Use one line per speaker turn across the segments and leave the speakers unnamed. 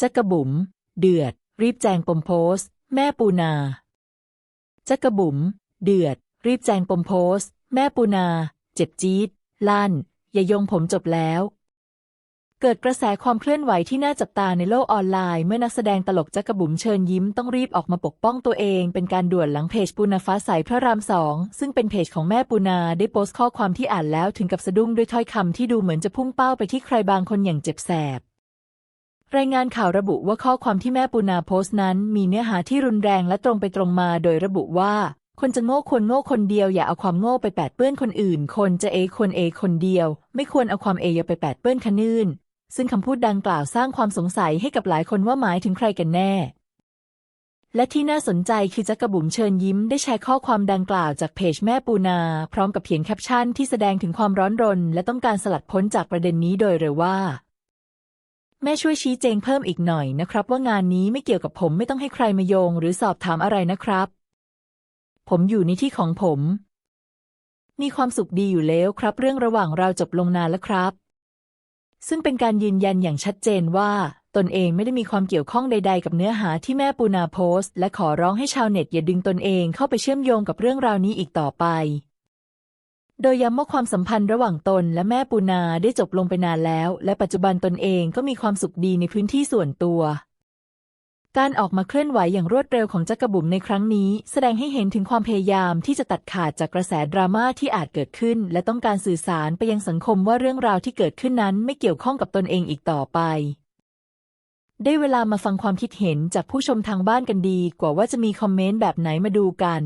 จักกระบุ๋มเดือด รีบแจงปมโพสต์แม่ปูนาจักกระบุ๋มเดือด รีบแจงปมโพสต์แม่ปูนา เจ็บจี๊ดลั่น อย่าโยงผมจบแล้ว เกิดกระแสความเคลื่อนไหวที่น่าจับตาในโลกออนไลน์เมื่อนักแสดงตลกจักกระบุ๋มเชิญยิ้มต้องรีบออกมาปกป้องตัวเอง เป็นการด่วนหลังเพจปูนาฟ้าใสพระรามสองซึ่งเป็นเพจของแม่ปูนาได้โพสต์ข้อความที่อ่านแล้วถึงกับสะดุ้งด้วยถ้อยคำที่ดูเหมือนจะพุ่งเป้าไปที่ใครบางคนอย่างเจ็บแสบ รายงานข่าวระบุว่าข้อความที่แม่ปูนาโพสต์นั้น มีเนื้อหาที่รุนแรงและตรงไปตรงมา โดยระบุว่าคนจะโง่ควรโง่คนเดียวอย่าเอาความโง่ไปแปดเปื้อนคนอื่น คนจะเอควรเอคนเดียว ไม่ควรเอาความเอยไปแปดเปื้อนคนอื่น ซึ่งคำพูดดังกล่าวสร้างความสงสัยให้กับหลายคนว่าหมายถึงใครกันแน่ และที่น่าสนใจคือจักกระบุ๋มเชิญยิ้มได้แชร์ข้อความดังกล่าวจากเพจแม่ปูนา พร้อมกับเขียนแคปชั่นที่แสดงถึงความร้อนรน และต้องการสลัดพ้นจากประเด็นนี้โดยเร็วว่า แม่ช่วยชี้แจงเพิ่มอีกหน่อยนะครับ ว่างานนี้ไม่เกี่ยวกับผมไม่ต้องให้ใครมาโยง หรือสอบถามอะไรนะครับ ผมอยู่ในที่ของผม มีความสุขดีอยู่แล้วครับ เรื่องระหว่างเราจบลงนานแล้วครับ ซึ่งเป็นการยืนยันอย่างชัดเจนว่า ตนเองไม่ได้มีความเกี่ยวข้องใด ๆ กับเนื้อหาที่แม่ปูนาโพสต์ และขอร้องให้ชาวเน็ตอย่าดึงตนเองเข้าไปเชื่อมโยงกับเรื่องราวนี้อีกต่อไป โดยย้ำว่าความสัมพันธ์ระหว่างตนและแม่ปูนาได้จบลงไปนานแล้ว และปัจจุบันตนเองก็มีความสุขดีในพื้นที่ส่วนตัว การออกมาเคลื่อนไหวอย่างรวดเร็วของจักรบุ๋มในครั้งนี้ แสดงให้เห็นถึงความพยายามที่จะตัดขาดจากกระแสดราม่าที่อาจเกิดขึ้น และต้องการสื่อสารไปยังสังคมว่าเรื่องราวที่เกิดขึ้นนั้นไม่เกี่ยวข้องกับตนเองอีกต่อไป ได้เวลามาฟังความคิดเห็นจากผู้ชมทางบ้านกันดี กว่าว่าจะมีคอมเมนต์แบบไหนมาดูกัน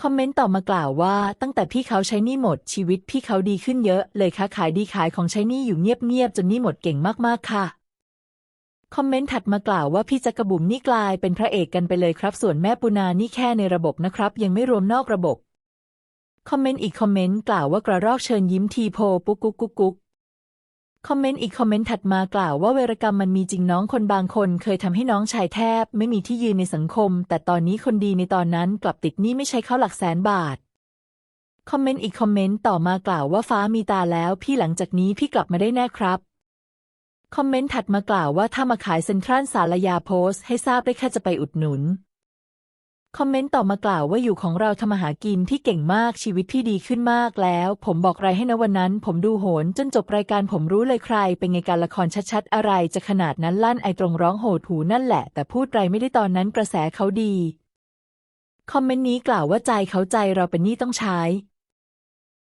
คอมเมนต์ต่อมากล่าวว่า ตั้งแต่พี่เขาใช้นี้หมดชีวิตพี่เขาดีขึ้นเยอะ เลยค้าขายดีขายของใช้นี้อยู่เงียบๆจนนี้หมดเก่งมากๆค่ะ คอมเมนต์ถัดมากล่าวว่าพี่จักรบุ๋มนี่กลายเป็นพระเอกกันไปเลยครับ ส่วนแม่ปูนานี่แค่ในระบบนะครับ ยังไม่รวมนอกระบบ คอมเมนต์อีกคอมเมนต์กล่าวว่ากระรอกเชิญยิ้มทีโพปุ๊กกุ๊กกุ๊กกุ๊ก คอมเมนต์อีกคอมเมนต์ถัดมากล่าวว่าเวรกรรมมันมีจริงน้องคนบางคนเคยทำให้น้องชายแทบ ไม่มีที่ยืนในสังคม แต่ตอนนี้คนดีในตอนนั้นกลับติดหนี้ไม่ใช่เข้าหลักแสนบาทคอมเมนต์อีกคอมเมนต์ต่อมากล่าวว่าฟ้ามีตาแล้ว พี่หลังจากนี้พี่กลับมาได้แน่ครับคอมเมนต์ถัดมากล่าวว่าถ้ามาขายเซ็นทรัลสารยาโพสให้ทราบได้แค่จะไปอุดหนุน คอมเมนต์ต่อมากล่าวว่าอยู่ของเราทำมาหากินที่เก่งมากชีวิตที่ดีขึ้นมากแล้ว ผมบอกไรให้นะวันนั้น ผมดูโหนจนจบรายการผมรู้เลยใคร เป็นไงการละครชัดๆ อะไรจะขนาดนั้นลั่นไอตรงร้องโหดหูนั่นแหละ แต่พูดไรไม่ได้ตอนนั้นกระแสเขาดี คอมเมนต์นี้กล่าวว่าใจเขาใจเราเป็นหนี้ต้องใช้